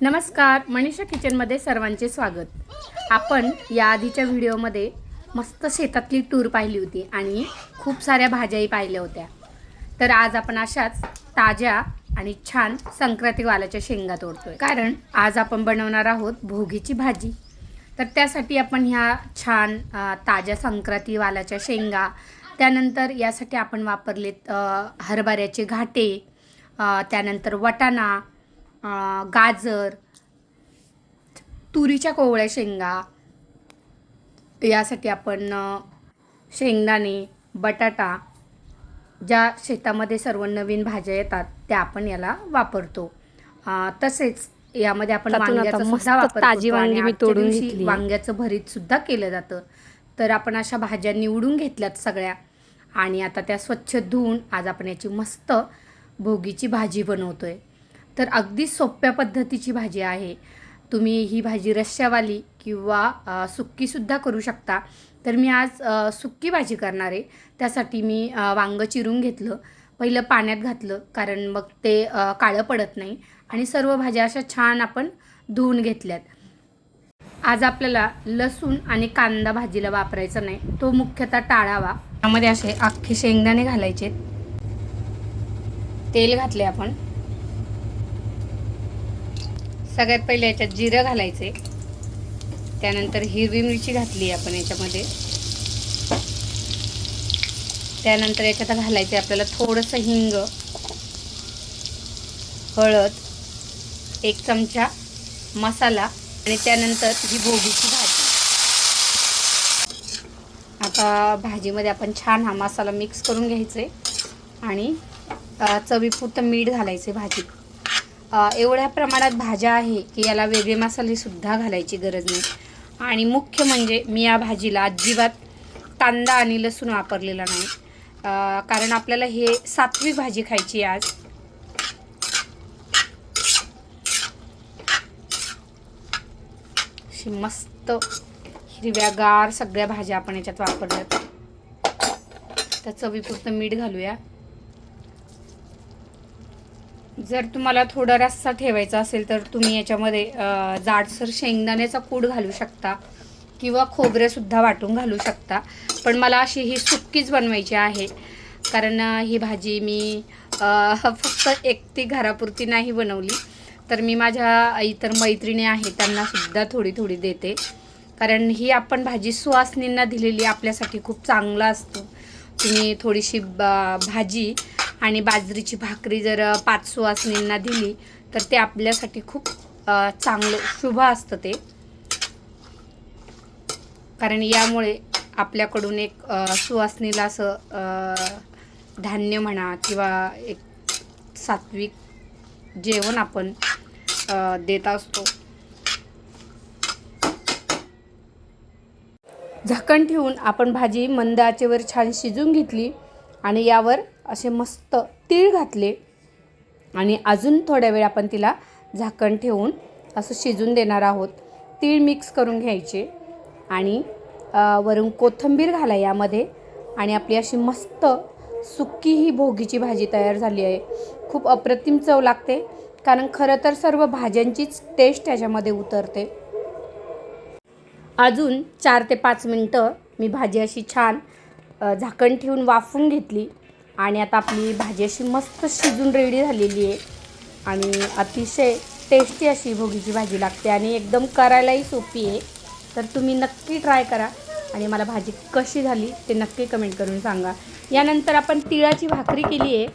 नमस्कार मनीषा किचनमध्ये सर्वांचे स्वागत. आपण या आधीच्या व्हिडिओमध्ये मस्त शेतातली टूर पाहिली होती आणि खूप साऱ्या भाज्याही पाहिल्या होत्या. तर आज आपण अशाच ताज्या आणि छान संक्रांती वालाच्या शेंगा तोडतोय. कारण आज आपण बनवणार आहोत भोगीची भाजी. तर त्यासाठी आपण ह्या छान ताज्या संक्रांती वालाच्या शेंगा त्यानंतर यासाठी आपण वापरलेत हरभऱ्याचे घाटे त्यानंतर वटाणा गाजर तुरीच्या कोवळ्या शेंगा यासाठी आपण शेंगदाणे बटाटा ज्या शेतामध्ये सर्व नवीन भाज्या येतात त्या आपण याला वापरतो. तसेच यामध्ये आपण ताजी वांगी मी तोडून घेतली. वांग्याचं भरीत सुद्धा केलं जातं. तर आपण अशा भाज्या निवडून घेतल्यात सगळ्या. आणि आता त्या स्वच्छ धुवून आज आपण याची मस्त भोगीची भाजी बनवतोय. तर अगदी सोप्या पद्धतीची भाजी आहे. तुम्ही ही भाजी रश्श्यावाली किंवा सुक्कीसुद्धा करू शकता. तर मी आज सुक्की भाजी करणार आहे. त्यासाठी मी वांगं चिरून घेतलं. पहिलं पाण्यात घातलं कारण मग ते काळं पडत नाही. आणि सर्व भाज्या अशा छान आपण धुवून घेतल्यात. आज आपल्याला लसूण आणि कांदा भाजीला वापरायचा नाही तो मुख्यतः टाळावा. त्यामध्ये असे अख्खे शेंगदाणे घालायचे. तेल घातले आपण. सगळ्यात पहिले याच्यात जिरं घालायचे. त्यानंतर हिरवी मिरची घातली आपण याच्यामध्ये. त्यानंतर याच्यात घालायचे आपल्याला थोडंसं हिंग हळद एक चमचा मसाला आणि त्यानंतर ही भोगीची भाजी. आता भाजीमध्ये आपण छान हा मसाला मिक्स करून घ्यायचे आणि चवीपुरतं मीठ घालायचे भाजीत. एवढ्या प्रमाणात भाज्या आहे की याला वेगळे मसालेसुद्धा घालायची गरज नाही. आणि मुख्य म्हणजे मी या भाजीला अजिबात कांदा आणि लसूण वापरलेला नाही. कारण आपल्याला हे सात्विक भाजी खायची आज. मस्त हिरव्यागार सगळ्या भाज्या आपण याच्यात वापरल्यात. तर चवीपुरतं मीठ घालूया. जर तुम्हाला थोडा रस्सा ठेवायचा असेल तर तुम्ही याच्यामध्ये जाडसर शेंगदाण्याचा कूड घालू शकता किंवा खोबरेसुद्धा वाटून घालू शकता. पण मला अशी ही सुक्कीच बनवायची आहे. कारण ही भाजी मी फक्त एकटी घरापुरती नाही बनवली. तर मी माझ्या इतर मैत्रिणी आहेत त्यांनासुद्धा थोडी थोडी देते. कारण ही आपण भाजी सुवासनींना दिलेली आपल्यासाठी खूप चांगला असतो. तुम्ही थोडीशी बा भाजी आणि बाजरीची भाकरी जर पाच सुवासनींना दिली तर ते आपल्यासाठी खूप चांगलं शुभ असतं ते. कारण यामुळे आपल्याकडून एक अ, सुवासनीला असं धान्य म्हणा किंवा एक सात्विक जेवण आपण देत असतो. झाकण ठेवून आपण भाजी मंद आचेवर छान शिजून घेतली आणि यावर असे मस्त तीळ घातले. आणि अजून थोड्या वेळ आपण तिला झाकण ठेवून असं शिजून देणार आहोत. तीळ मिक्स करून घ्यायचे. आणि वरून कोथिंबीर घाला यामध्ये. आणि आपली अशी मस्त सुक्की ही भोगीची भाजी तयार झाली आहे. खूप अप्रतिम चव लागते. कारण खरं तर सर्व भाज्यांचीच टेस्ट त्याच्यामध्ये उतरते. अजून चार ते पाच मिनटं मी भाजी अशी छान झाकण ठेवून वाफून घेतली. आणि आता आपली भाजी अशी मस्त शिजून रेडी झालेली आहे. आणि अतिशय टेस्टी अशी भोगीची भाजी लागते आणि एकदम करायलाही सोपी आहे. तर तुम्ही नक्की ट्राय करा. आणि मला भाजी कशी झाली ते नक्की कमेंट करून सांगा. यानंतर आपण तिळाची भाकरी केली आहे.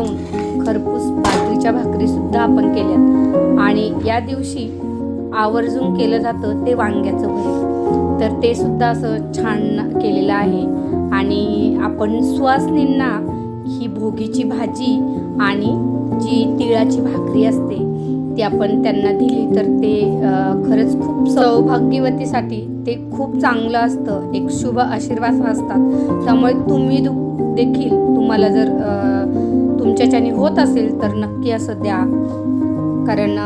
मिळवून लावून खरपूस बाजरीच्या भाकरीसुद्धा आपण केल्यात. आणि या दिवशी आवर्जून केलं जातं ते वांग्याचं भरीत तर ते सुद्धा असं छान केलेलं आहे. आणि आपण सुवासनींना ही भोगीची भाजी आणि जी तिळाची भाकरी असते ती आपण त्यांना दिली तर ते खरंच खूप सौभाग्यवतीसाठी ते खूप चांगलं असतं. एक शुभ आशीर्वाद असतात. त्यामुळे तुम्ही दु- देखील तुम्हाला जर तुमच्याच्याने होत असेल तर नक्की असं द्या. कारण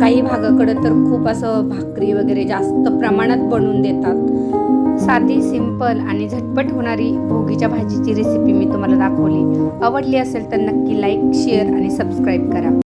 काही भागाकडं तर खूप असं भाकरी वगैरे जास्त प्रमाणात बनवून देतात. साधी सिंपल आणि झटपट होणारी भोगीच्या भाजीची रेसिपी मी तुम्हाला दाखवली. आवडली असेल तर नक्की लाईक शेअर आणि सबस्क्राईब करा.